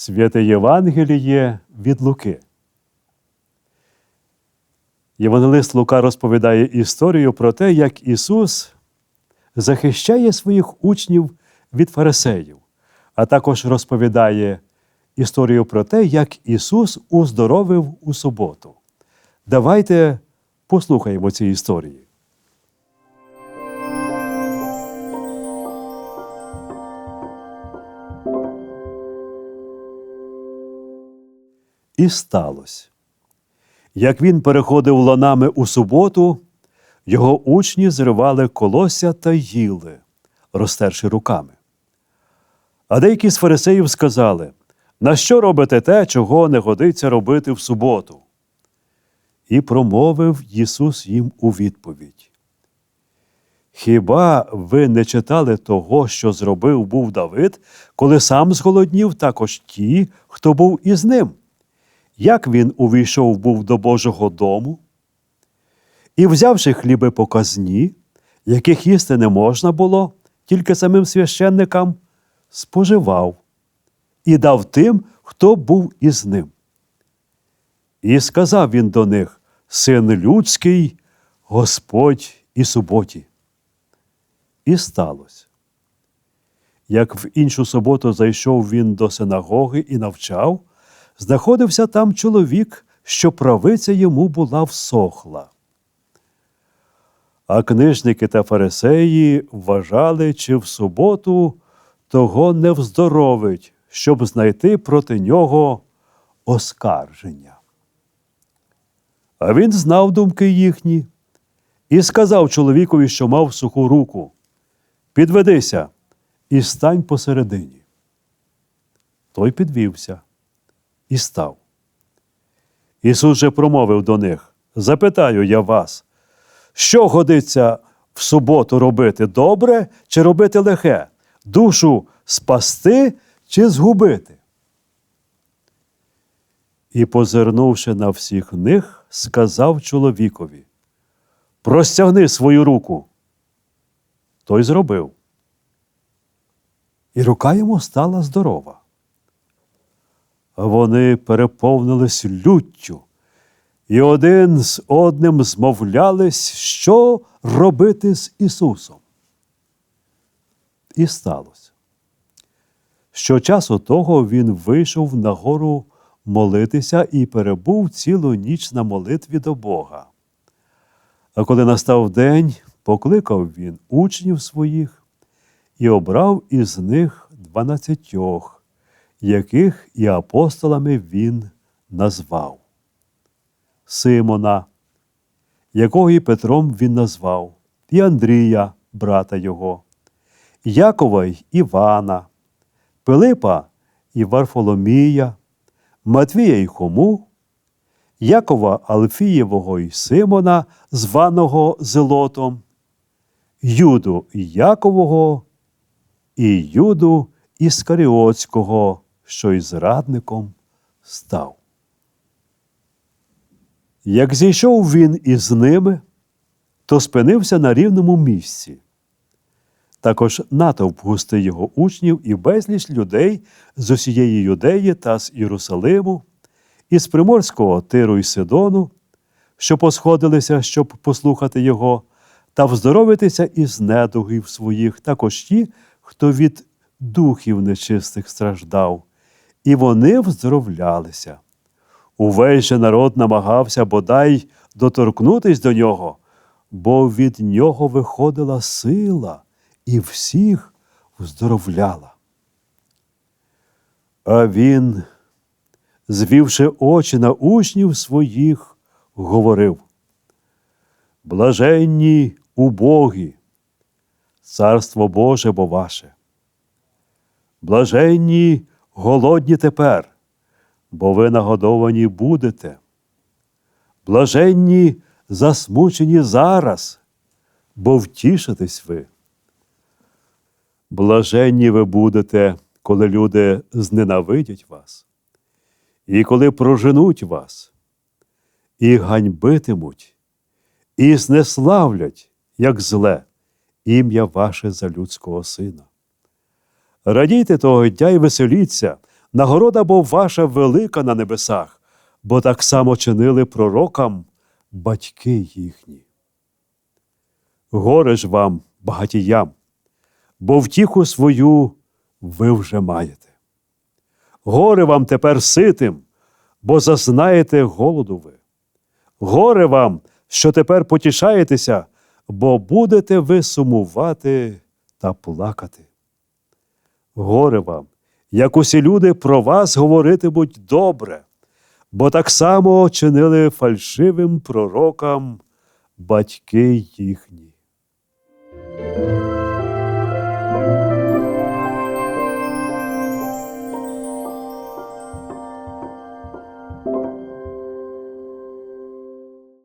Святе Євангеліє від Луки. Євангелист Лука розповідає історію про те, як Ісус захищає своїх учнів від фарисеїв, а також розповідає історію про те, як Ісус уздоровив у суботу. Давайте послухаємо ці історії. І сталося. Як він переходив ланами у суботу, його учні зривали колося та їли, розтерши руками. А деякі з фарисеїв сказали: на що робите те, чого не годиться робити в суботу? І промовив Ісус їм у відповідь. Хіба ви не читали того, що зробив був Давид, коли сам зголоднів також ті, хто був із ним? Як він увійшов був до Божого дому? І, взявши хліби показні, яких їсти не можна було, тільки самим священникам, споживав і дав тим, хто був із ним. І сказав він до них: Син людський, Господь і суботі. І сталося. Як в іншу суботу зайшов він до синагоги і навчав, знаходився там чоловік, що правиця йому була всохла. А книжники та фарисеї вважали, чи в суботу того не вздоровить, щоб знайти проти нього оскарження. А він знав думки їхні і сказав чоловікові, що мав суху руку: Підведися і стань посередині. Той підвівся і став. Ісус же промовив до них: Запитаю я вас, що годиться в суботу робити добре чи робити лихе, душу спасти чи згубити? І, позирнувши на всіх них, сказав чоловікові: Простягни свою руку. Той зробив. І рука йому стала здорова. Вони переповнились люттю, і один з одним змовлялись, що робити з Ісусом. І сталося. Що часу того він вийшов на гору молитися і перебув цілу ніч на молитві до Бога. А коли настав день, покликав він учнів своїх і обрав із них дванадцятьох, яких і апостолами він назвав. Симона, якого і Петром він назвав, і Андрія, брата його, Якова й Івана, Пилипа і Варфоломія, Матвія й Хому, Якова Алфієвого й Симона, званого Зелотом, Юду Якового і Юду Іскаріотського, що й зрадником став. Як зійшов він із ними, то спинився на рівному місці. Також натовп густий його учнів і безліч людей з усієї Юдеї та з Єрусалиму, із приморського Тиру й Сидону, що посходилися, щоб послухати його, та вздоровитися із недугів своїх, також ті, хто від духів нечистих страждав, і вони вздоровлялися. Увесь же народ намагався бодай доторкнутись до нього, бо від нього виходила сила і всіх вздоровляла. А він, звівши очі на учнів своїх, говорив: Блаженні убогі, царство Боже бо ваше. Блаженні голодні тепер, бо ви нагодовані будете. Блаженні засмучені зараз, бо втішитесь ви. Блаженні ви будете, коли люди зненавидять вас, і коли проженуть вас, і ганьбитимуть, і знеславлять, як зле, ім'я ваше за людського сина. Радійте того дня і веселіться, нагорода бо ваша велика на небесах, бо так само чинили пророкам батьки їхні. Горе ж вам, багатіям, бо втіху свою ви вже маєте. Горе вам тепер ситим, бо зазнаєте голоду ви. Горе вам, що тепер потішаєтеся, бо будете ви сумувати та плакати. Горе вам, як усі люди про вас говоритимуть добре, бо так само чинили фальшивим пророкам батьки їхні.